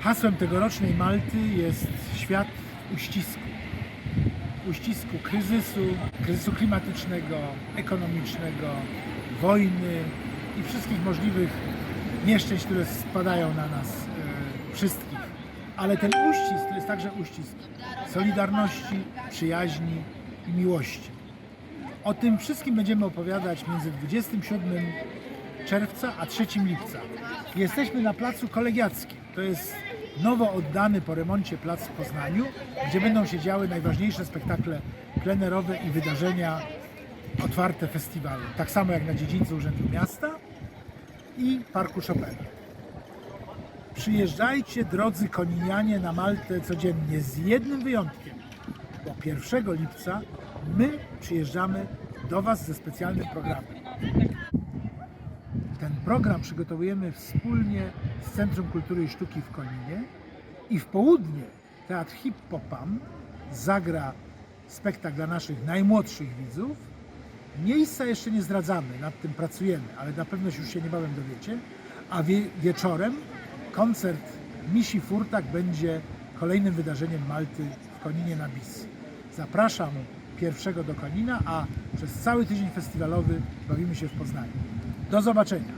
Hasłem tegorocznej Malty jest świat uścisku. Uścisku kryzysu, kryzysu klimatycznego, ekonomicznego, wojny i wszystkich możliwych nieszczęść, które spadają na nas e, wszystkich. Ale ten uścisk to jest także uścisk solidarności, przyjaźni i miłości. O tym wszystkim będziemy opowiadać między 27 czerwca a 3 lipca. Jesteśmy na placu kolegiackim. To jest nowo oddany po remoncie plac w Poznaniu, gdzie będą się działy najważniejsze spektakle plenerowe i wydarzenia otwarte festiwalu. Tak samo jak na dziedzińcu Urzędu Miasta i Parku Chopina. Przyjeżdżajcie, drodzy koninianie, na Maltę codziennie z jednym wyjątkiem, bo 1 lipca my przyjeżdżamy do Was ze specjalnym programem. Ten program przygotowujemy wspólnie z Centrum Kultury i Sztuki w Koninie i w południe Teatr Hippopam zagra spektakl dla naszych najmłodszych widzów. Miejsca jeszcze nie zdradzamy, nad tym pracujemy, ale na pewno już się niebawem dowiecie. A wie, wieczorem koncert Misi Furtak będzie kolejnym wydarzeniem Malty w Koninie na Bis. Zapraszam pierwszego do Konina, a przez cały tydzień festiwalowy bawimy się w Poznaniu. Do zobaczenia!